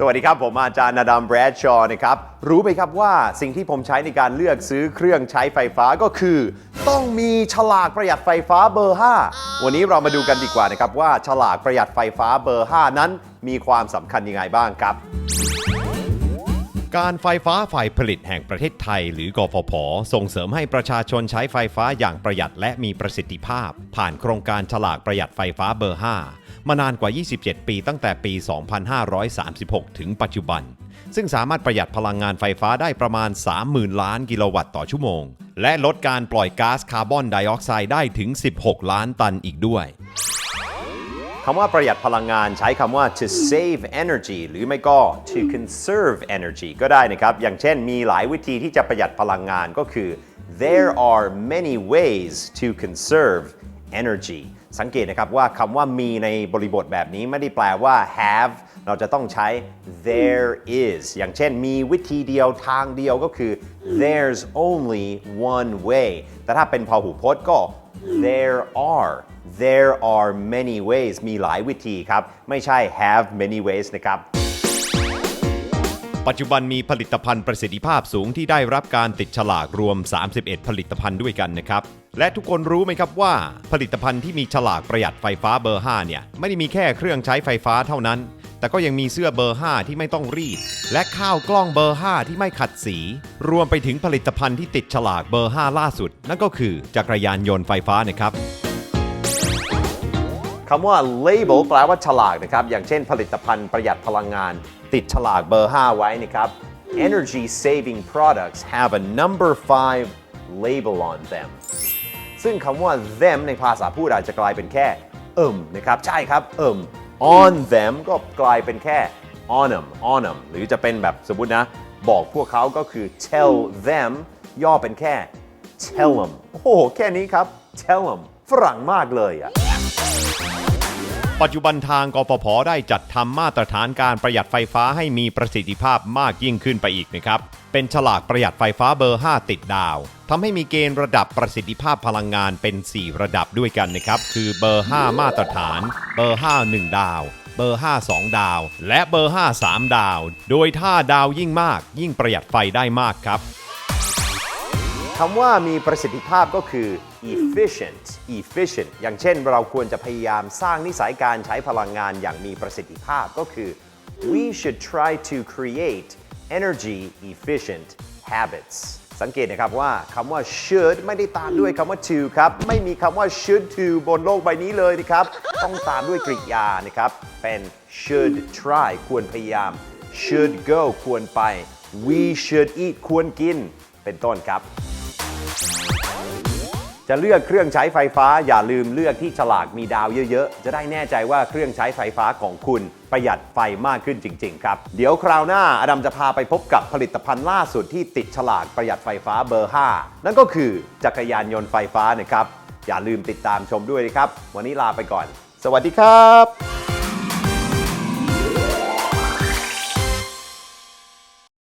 สวัสดีครับ ผมอาจารย์นาดามแบรดชอว์นะครับ รู้ไหมครับว่าสิ่งที่ผมใช้ในการเลือกซื้อเครื่องใช้ไฟฟ้าก็คือ ต้องมีฉลากประหยัดไฟฟ้าเบอร์ 5 วันนี้เรามาดูกันดีกว่านะครับว่าฉลากประหยัดไฟฟ้าเบอร์ 5 นั้นมีความสำคัญยังไงบ้างครับ การไฟฟ้าฝ่ายผลิตแห่งประเทศไทย หรือกฟผ ส่งเสริมให้ประชาชนใช้ไฟฟ้าอย่างประหยัดและมีประสิทธิภาพ ผ่านโครงการฉลากประหยัดไฟฟ้าเบอร์ 5 มานานกว่า 27 ปีตั้งแต่ปี 2536 ถึงปัจจุบัน ซึ่งสามารถประหยัดพลังงานไฟฟ้าได้ประมาณ 30,000 ล้านกิโลวัตต์ต่อชั่วโมง และลดการปล่อยก๊าซคาร์บอนไดออกไซด์ได้ถึง 16 ล้านตันอีกด้วย คำว่าประหยัดพลังงานใช้คำว่า to save energy หรือไม่ก็ to conserve energy ก็ได้นะครับ อย่างเช่นมีหลายวิธีที่จะประหยัดพลังงานก็คือ there are many ways to conserve energy สังเกตนะครับว่าคำว่ามีในบริบทแบบนี้ไม่ได้แปลว่า have เราจะต้องใช้ there is อย่างเช่นมีวิธีเดียวทางเดียวก็คือ there's only one way แต่ถ้าเป็นพหูพจน์ก็ there are there are many ways มีหลายวิธีครับ ไม่ใช่ have many ways นะครับ ปัจจุบันมีผลิตภัณฑ์ประสิทธิภาพสูงที่ได้รับการติดฉลากรวม 31 ผลิตภัณฑ์ด้วยกันนะครับ และทุกคนรู้ไหมครับว่า ผลิตภัณฑ์ที่มีฉลากประหยัดไฟฟ้าเบอร์ 5 เนี่ย ไม่ได้มีแค่เครื่องใช้ไฟฟ้าเท่านั้น แต่ก็ยังมีเสื้อเบอร์ 5 ที่ไม่ต้องรีด และข้าวกล้องเบอร์ 5 ที่ไม่ขัดสี รวมไปถึงผลิตภัณฑ์ที่ติดฉลากเบอร์ 5 ล่าสุด นั่นก็คือจักรยานยนต์ไฟฟ้านะครับคำว่า label แปลว่าฉลากนะครับ อย่างเช่นผลิตภัณฑ์ประหยัดพลังงาน ติดฉลากเบอร์ 5 ไว้นะครับ energy saving products have a number 5 label on them ซึ่งคำว่า them ในภาษาพูดอาจจะกลายเป็นแค่เอิ่มนะครับ ใช่ครับ เอิ่ม on them ก็กลายเป็นแค่ on them on them หรือจะเป็นแบบสมมตินะ บอกพวกเขาก็คือ tell them ย่อเป็นแค่ tell them โอ้โห แค่นี้ครับ tell them ฝรั่งมากเลยอะ ปัจจุบันทางกฟผได้จัดทำมาตรฐานการประหยัดไฟฟ้าให้มีประสิทธิภาพมากยิ่งขึ้นไปอีกนะครับ เป็นฉลากประหยัดไฟฟ้าเบอร์ 5 ติดดาวทำให้มีเกณฑ์ระดับประสิทธิภาพพลังงานเป็น 4 ระดับด้วยกันนะครับ คือเบอร์ 5 มาตรฐาน เบอร์ 5 1 ดาว เบอร์ 5 2 ดาว และเบอร์ 5 3 ดาว โดยถ้าดาวยิ่งมาก ยิ่งประหยัดไฟได้มากครับ คำว่ามีประสิทธิภาพก็คือ efficient efficient อย่างเช่นเราควรจะพยายามสร้างนิสัยการใช้พลังงานอย่างมีประสิทธิภาพก็คือ we should try to create energy efficient habits สังเกตนะครับว่าคำว่า should ไม่ได้ตามด้วยคำว่า to ครับ ไม่มีคำว่า should to บนโลกใบนี้เลยนะครับ ต้องตามด้วยกริยานะครับ เป็น should try ควรพยายาม should go ควรไป we should eat ควรกิน เป็นต้นครับ จะเลือกเครื่องใช้ไฟฟ้าอย่าลืมเลือกที่ฉลากมีดาวเยอะๆ จะได้แน่ใจว่าเครื่องใช้ไฟฟ้าของคุณประหยัดไฟมากขึ้นจริง ๆ ครับ เดี๋ยวคราวหน้าอดัมจะพาไปพบกับผลิตภัณฑ์ล่าสุดที่ติดฉลากประหยัดไฟฟ้าเบอร์ 5 นั่นก็คือจักรยานยนต์ไฟฟ้านะครับ อย่าลืมติดตามชมด้วยนะครับ วันนี้ลาไปก่อน สวัสดีครับ